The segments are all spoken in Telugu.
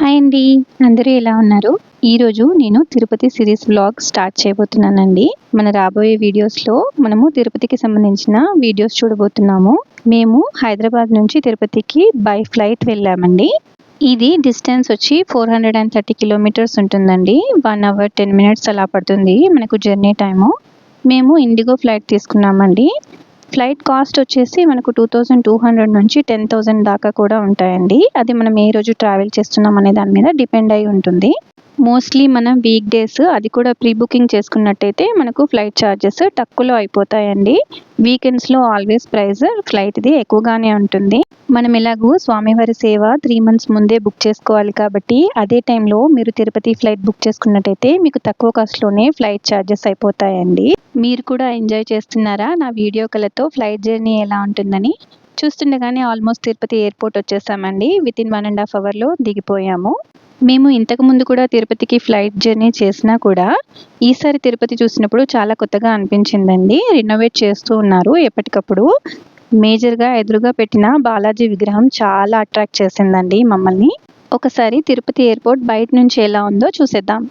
హాయ్ అండి. అందరూ ఎలా ఉన్నారు? ఈరోజు నేను తిరుపతి సిరీస్ వ్లాగ్ స్టార్ట్ చేయబోతున్నానండి. మన రాబోయే వీడియోస్లో మనము తిరుపతికి సంబంధించిన వీడియోస్ చూడబోతున్నాము. మేము హైదరాబాద్ నుంచి తిరుపతికి బై ఫ్లైట్ వెళ్ళామండి. ఇది డిస్టెన్స్ వచ్చి four hundred and thirty kilometres ఉంటుందండి. వన్ అవర్ టెన్ మినిట్స్ అలా పడుతుంది మనకు జర్నీ టైము మేము ఇండిగో ఫ్లైట్ తీసుకున్నామండి. ఫ్లైట్ కాస్ట్ వచ్చేసి మనకు టూ థౌజండ్ టూ హండ్రెడ్ నుంచి టెన్ థౌజండ్ దాకా కూడా ఉంటాయండి. అది మనం ఏ రోజు ట్రావెల్ చేస్తున్నాం అనే దాని మీద డిపెండ్ అయి ఉంటుంది. మోస్ట్లీ మనం వీక్ డేస్ అది కూడా ప్రీ బుకింగ్ చేసుకున్నట్టయితే మనకు ఫ్లైట్ ఛార్జెస్ తక్కువలో అయిపోతాయండి. వీకెండ్స్లో ఆల్వేస్ ప్రైస్ ఫ్లైట్ది ఎక్కువగానే ఉంటుంది. మనం ఎలాగూ స్వామివారి సేవ త్రీ మంత్స్ ముందే బుక్ చేసుకోవాలి కాబట్టి అదే టైంలో మీరు తిరుపతి ఫ్లైట్ బుక్ చేసుకున్నట్టయితే మీకు తక్కువ కాస్ట్లోనే ఫ్లైట్ ఛార్జెస్ అయిపోతాయండి. మీరు కూడా ఎంజాయ్ చేస్తున్నారా నా వీడియో కలతో ఫ్లైట్ జర్నీ ఎలా ఉంటుందని? చూస్తుండగానే ఆల్మోస్ట్ తిరుపతి ఎయిర్పోర్ట్ వచ్చేసామండి. Within one and half అవర్లో దిగిపోయాము. మేము ఇంతకు ముందు కూడా తిరుపతికి ఫ్లైట్ జర్నీ చేసినా కూడా ఈసారి తిరుపతి చూసినప్పుడు చాలా కొత్తగా అనిపించిందండి. రినోవేట్ చేస్తూ ఉన్నారు ఎప్పటికప్పుడు. మేజర్గా ఎదురుగా పెట్టిన బాలాజీ విగ్రహం చాలా అట్రాక్ట్ చేసిందండి మమ్మల్ని. ఒకసారి తిరుపతి ఎయిర్పోర్ట్ బయట నుంచి ఎలా ఉందో చూసేద్దాం.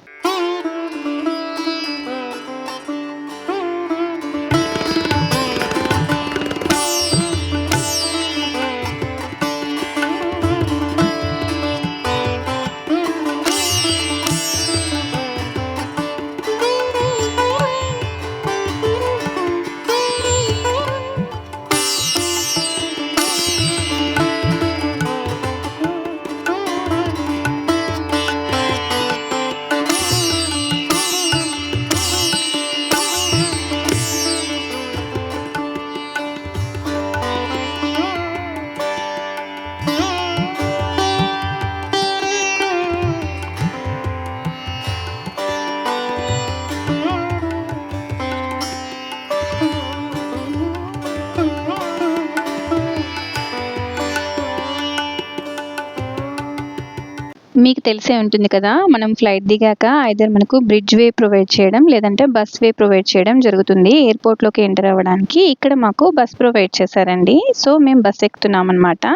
మీకు తెలిసే ఉంటుంది కదా మనం ఫ్లైట్ దిగాక ఐదర్ మనకు బ్రిడ్జ్ వే ప్రొవైడ్ చేయడం లేదంటే బస్ వే ప్రొవైడ్ చేయడం జరుగుతుంది ఎయిర్పోర్ట్లోకి ఎంటర్ అవ్వడానికి. ఇక్కడ మాకు బస్ ప్రొవైడ్ చేశారండి. సో మేము బస్ ఎక్కుతున్నాం అనమాట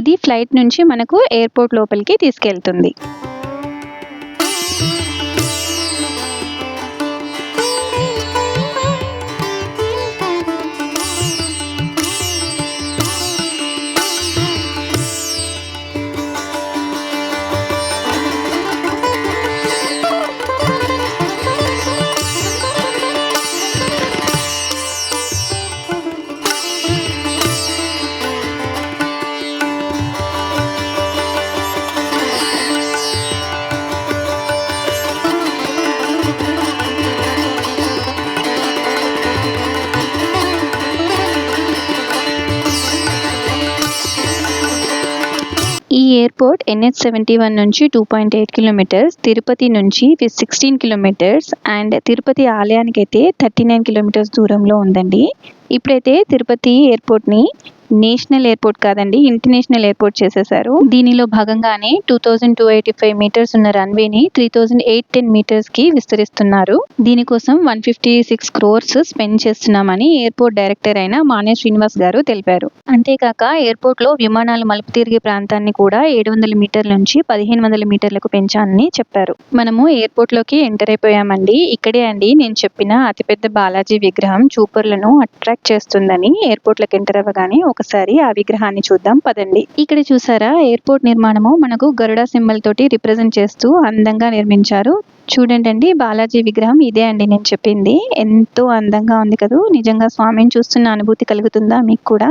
ఇది ఫ్లైట్ నుంచి మనకు ఎయిర్పోర్ట్ లోపలికి తీసుకెళ్తుంది. ఈ ఎయిర్పోర్ట్ ఎన్హెచ్ సెవెంటీ వన్ నుంచి two point eight kilometres Tirupati నుంచి సిక్స్టీన్ కిలోమీటర్స్ అండ్ తిరుపతి ఆలయానికి అయితే థర్టీ నైన్ కిలోమీటర్స్ దూరంలో ఉందండి. ఇప్పుడైతే తిరుపతి ఎయిర్పోర్ట్ని నేషనల్ ఎయిర్పోర్ట్ కాదండి ఇంటర్నేషనల్ ఎయిర్పోర్ట్ చేసేసారు. దీనిలో భాగంగానే two thousand two eighty five metres ఉన్న రన్వేని త్రీ థౌజండ్ ఎయిట్ టెన్ మీటర్స్కి విస్తరిస్తున్నారు. దీనికోసం one fifty six crores spend చేస్తున్నామని ఎయిర్పోర్ట్ డైరెక్టర్ అయిన మానే శ్రీనివాస్ గారు తెలిపారు. అంతేకాక ఎయిర్పోర్ట్లో విమానాలు మలుపు తిరిగే ప్రాంతాన్ని కూడా ఏడు వందల మీటర్ల నుంచి పదిహేను వందల మీటర్లకు పెంచాలని చెప్పారు. మనము ఎయిర్పోర్ట్లోకి ఎంటర్ అయిపోయామండి. ఇక్కడే అండి నేను చెప్పిన అతిపెద్ద బాలాజీ విగ్రహం చూపర్లను అట్రాక్ట్ చేస్తుందని ఎయిర్పోర్ట్లోకి ఎంటర్ అవ్వగానే ఒక ఒకసారి ఆ విగ్రహాన్ని చూద్దాం పదండి. ఇక్కడ చూసారా ఎయిర్పోర్ట్ నిర్మాణము మనకు గరుడ సింబల్ తోటి రిప్రజెంట్ చేస్తూ అందంగా నిర్మించారు. చూడండి అండి బాలాజీ విగ్రహం ఇదే అండి నేను చెప్పింది. ఎంతో అందంగా ఉంది కదా. నిజంగా స్వామిని చూస్తున్న అనుభూతి కలుగుతుందా మీకు కూడా?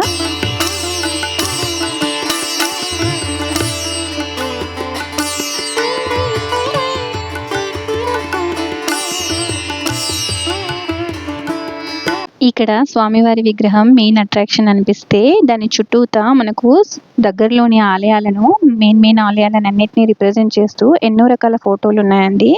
ఇక్కడ స్వామివారి విగ్రహం మెయిన్ అట్రాక్షన్ అనిపిస్తే దాని చుట్టూతా మనకు దగ్గరలోని ఆలయాలను మెయిన్ మెయిన్ ఆలయాలను అన్నిటినీ రిప్రజెంట్ చేస్తూ ఎన్నో రకాల ఫోటోలు ఉన్నాయండి.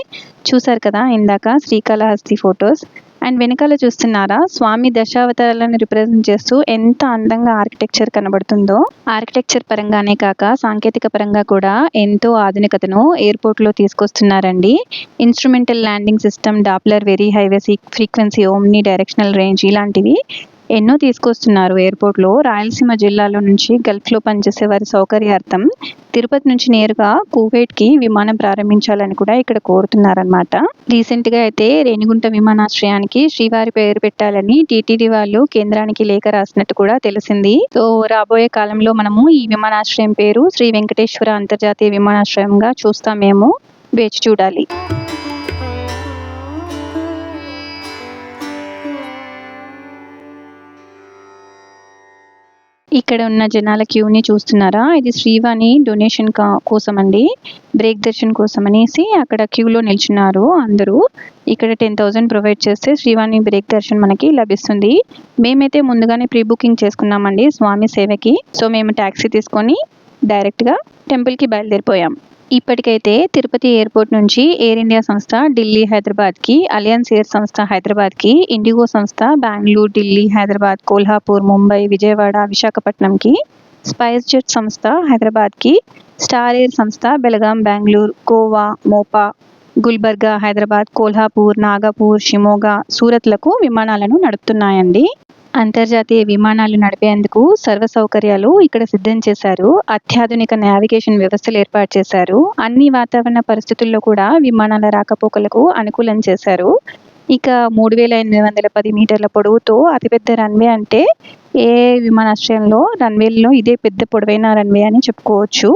చూసారు కదా ఇందాక శ్రీకాళహస్తి ఫొటోస్ అండ్ వెనకాల చూస్తున్నారా? స్వామి దశావతారాలను రిప్రజెంట్ చేస్తూ ఎంత అందంగా ఆర్కిటెక్చర్ కనబడుతుందో. ఆర్కిటెక్చర్ పరంగానే కాక సాంకేతిక పరంగా కూడా ఎంతో ఆధునికతను ఎయిర్పోర్ట్లో తీసుకొస్తున్నారండి. Instrumental landing system Doppler very high frequency omni directional range ఇలాంటివి ఎన్నో తీసుకొస్తున్నారు. ఎయిర్పోర్ట్లో రాయలసీమ జిల్లాలో నుంచి గల్ఫ్లో పనిచేసే వారి సౌకర్యార్థం తిరుపతి నుంచి నేరుగా కువైట్కి విమానం ప్రారంభించాలని కూడా ఇక్కడ కోరుతున్నారనమాట రీసెంట్గా అయితే రేణిగుంట విమానాశ్రయానికి శ్రీవారి పేరు పెట్టాలని టీటీడీ వాళ్ళు కేంద్రానికి లేఖ రాసినట్టు కూడా తెలిసింది. సో రాబోయే కాలంలో మనము ఈ విమానాశ్రయం పేరు శ్రీ వెంకటేశ్వర అంతర్జాతీయ విమానాశ్రయంగా చూస్తామేమో వేచి చూడాలి. ఇక్కడ ఉన్న జనాల క్యూని చూస్తున్నారా? ఇది శ్రీవాణి డొనేషన్ కోసం అండి బ్రేక్ దర్శన్ కోసం అనేసి అక్కడ క్యూలో నిల్చున్నారు అందరూ. ఇక్కడ టెన్ థౌజండ్ ప్రొవైడ్ చేస్తే శ్రీవాణి బ్రేక్ దర్శన్ మనకి లభిస్తుంది. మేమైతే ముందుగానే ప్రీ బుకింగ్ చేసుకున్నామండి స్వామి సేవకి. సో మేము ట్యాక్సీ తీసుకొని డైరెక్ట్గా టెంపుల్కి బయలుదేరిపోయాం. ఇప్పటికైతే తిరుపతి ఎయిర్పోర్ట్ నుంచి ఎయిర్ ఇండియా సంస్థ ఢిల్లీ హైదరాబాద్కి అలియన్స్ ఎయిర్ సంస్థ హైదరాబాద్కి ఇండిగో సంస్థ బెంగళూరు ఢిల్లీ హైదరాబాద్ కోల్హాపూర్ ముంబై విజయవాడ విశాఖపట్నంకి స్పైస్ జెట్ సంస్థ హైదరాబాద్కి స్టార్ ఎయిర్ సంస్థ బెలగాం బెంగళూరు గోవా మోపా గుల్బర్గా హైదరాబాద్ కోల్హాపూర్ నాగపూర్ షిమోగా సూరత్లకు విమానాలను నడుపుతున్నాయండి. అంతర్జాతీయ విమానాలు నడిపేందుకు సర్వ సౌకర్యాలు ఇక్కడ సిద్ధం చేశారు. అత్యాధునిక నావిగేషన్ వ్యవస్థలు ఏర్పాటు చేశారు. అన్ని వాతావరణ పరిస్థితుల్లో కూడా విమానాల రాకపోకలకు అనుకూలం చేశారు. ఇక మూడు వేల ఎనిమిది వందల పది మీటర్ల పొడవుతో అతిపెద్ద రన్వే అంటే ఏ విమానాశ్రయంలో రన్వేల్లో ఇదే పెద్ద పొడవైన రన్వే అని చెప్పుకోవచ్చు.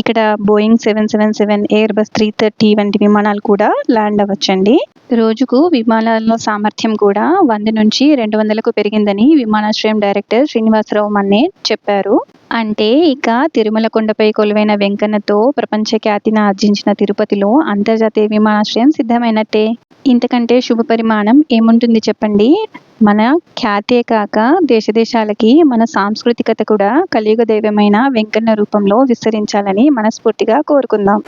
ఇక్కడ Boeing seven seven seven Airbus three thirty వంటి విమానాలు కూడా ల్యాండ్ అవ్వచ్చండి. రోజుకు విమానాల సామర్థ్యం కూడా వంద నుంచి రెండు వందలకు పెరిగిందని విమానాశ్రయం డైరెక్టర్ శ్రీనివాసరావు మన్నే చెప్పారు. అంటే ఇక తిరుమల కొండపై కొలువైన వెంకన్నతో ప్రపంచ ఖ్యాతిని ఆర్జించిన తిరుపతిలో అంతర్జాతీయ విమానాశ్రయం సిద్ధమైనట్టే. ఇంతకంటే శుభ పరిమాణం ఏముంటుంది చెప్పండి? మన ఖ్యాతే కాక దేశదేశాలకి మన సాంస్కృతికత కూడా కలియుగ దైవమైన వెంకన్న రూపంలో విస్తరించాలని మనస్ఫూర్తిగా కోరుకుందాం.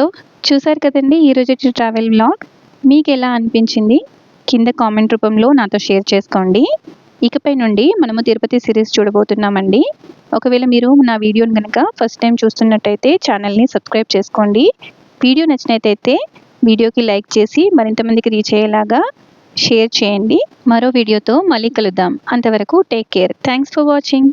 సో చూసారు కదండి ఈరోజు ట్రావెల్ బ్లాగ్ మీకు ఎలా అనిపించింది? కింద కామెంట్ రూపంలో నాతో షేర్ చేసుకోండి. ఇకపై నుండి మనము తిరుపతి సిరీస్ చూడబోతున్నామండి. ఒకవేళ మీరు నా వీడియోని కనుక ఫస్ట్ టైం చూస్తున్నట్టయితే ఛానల్ని సబ్స్క్రైబ్ చేసుకోండి. వీడియో నచ్చినట్టయితే వీడియోకి లైక్ చేసి మరింత మందికి రీచ్ అయ్యేలాగా షేర్ చేయండి. మరో వీడియోతో మళ్ళీ కలుద్దాం. అంతవరకు take care thanks for watching